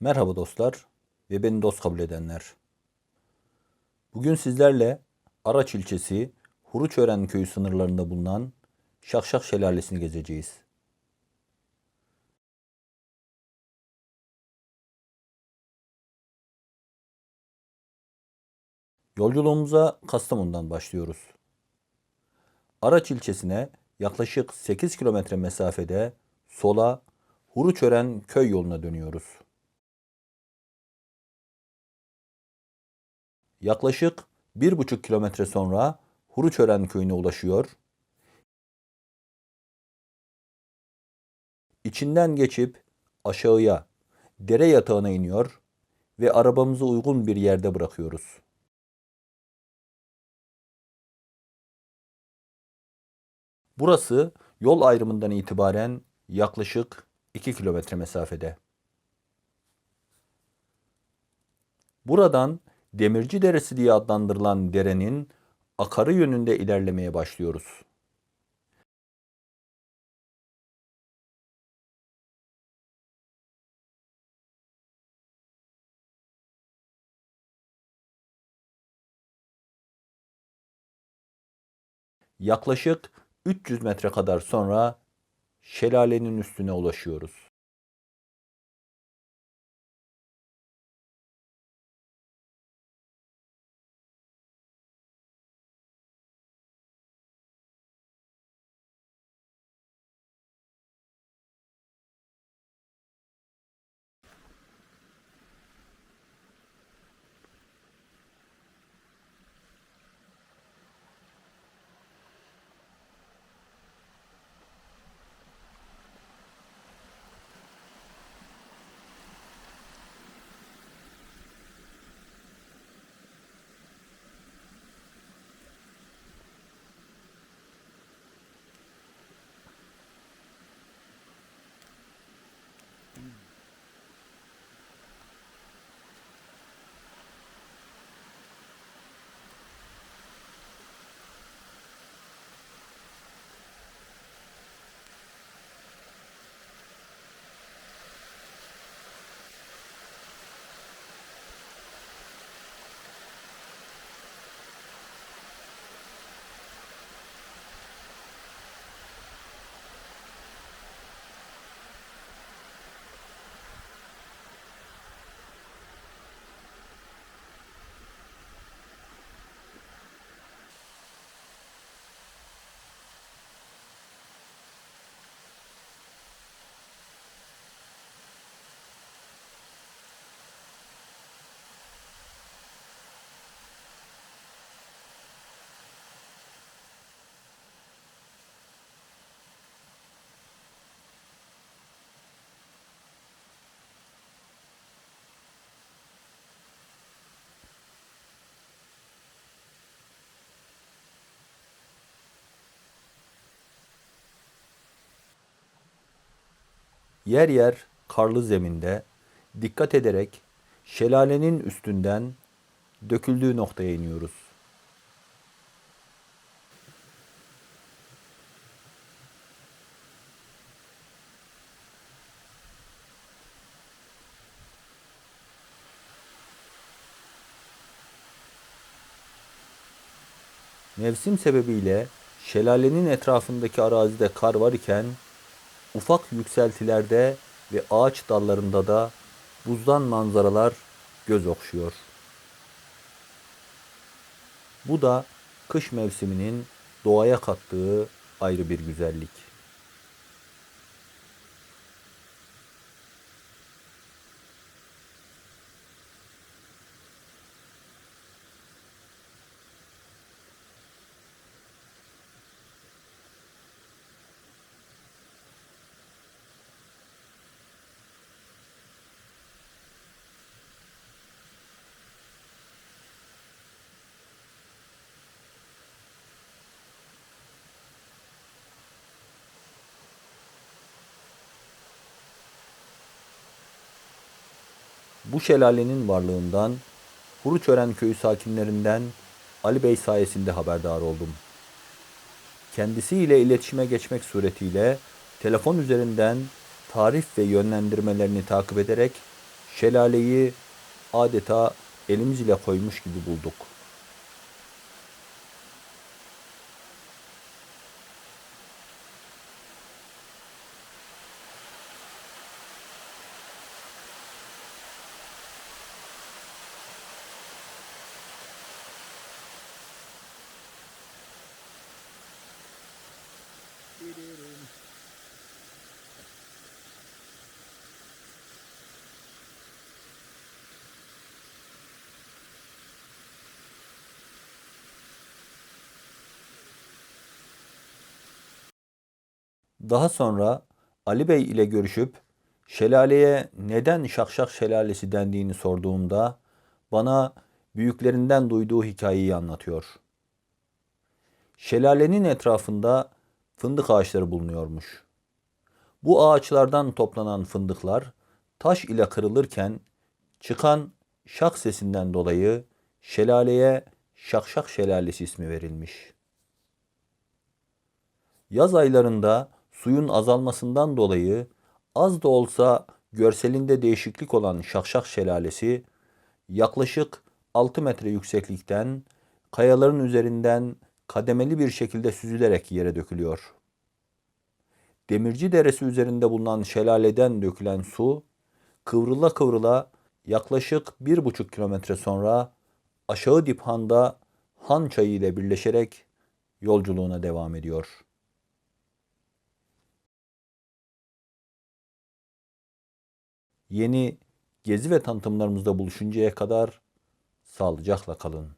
Merhaba dostlar ve beni dost kabul edenler. Bugün sizlerle Araç ilçesi Huruçören köyü sınırlarında bulunan Şakşak Şelalesi'ni gezeceğiz. Yolculuğumuza Kastamonu'dan başlıyoruz. Araç ilçesine yaklaşık 8 kilometre mesafede sola Huruçören köy yoluna dönüyoruz. Yaklaşık bir buçuk kilometre sonra Huruçören köyüne ulaşıyor. İçinden geçip aşağıya dere yatağına iniyor ve arabamızı uygun bir yerde bırakıyoruz. Burası yol ayrımından itibaren yaklaşık 2 kilometre mesafede. Buradan Demirci Deresi diye adlandırılan derenin akarı yönünde ilerlemeye başlıyoruz. Yaklaşık 300 metre kadar sonra şelalenin üstüne ulaşıyoruz. Yer yer karlı zeminde dikkat ederek şelalenin üstünden döküldüğü noktaya iniyoruz. Mevsim sebebiyle şelalenin etrafındaki arazide kar var iken ufak yükseltilerde ve ağaç dallarında da buzdan manzaralar göz okşuyor. Bu da kış mevsiminin doğaya kattığı ayrı bir güzellik. Bu şelalenin varlığından Huruçören köyü sakinlerinden Ali Bey sayesinde haberdar oldum. Kendisiyle iletişime geçmek suretiyle telefon üzerinden tarif ve yönlendirmelerini takip ederek şelaleyi adeta elimiz ile koymuş gibi bulduk. Daha sonra Ali Bey ile görüşüp şelaleye neden Şakşak Şelalesi dendiğini sorduğumda bana büyüklerinden duyduğu hikayeyi anlatıyor. Şelalenin etrafında fındık ağaçları bulunuyormuş. Bu ağaçlardan toplanan fındıklar taş ile kırılırken çıkan şak sesinden dolayı şelaleye Şakşak Şelalesi ismi verilmiş. Yaz aylarında suyun azalmasından dolayı az da olsa görselinde değişiklik olan Şakşak Şelalesi yaklaşık 6 metre yükseklikten kayaların üzerinden kademeli bir şekilde süzülerek yere dökülüyor. Demirci Deresi üzerinde bulunan şelaleden dökülen su kıvrıla kıvrıla yaklaşık bir buçuk kilometre sonra aşağı diphanda Han Çayı ile birleşerek yolculuğuna devam ediyor. Yeni gezi ve tanıtımlarımızda buluşuncaya kadar sağlıcakla kalın.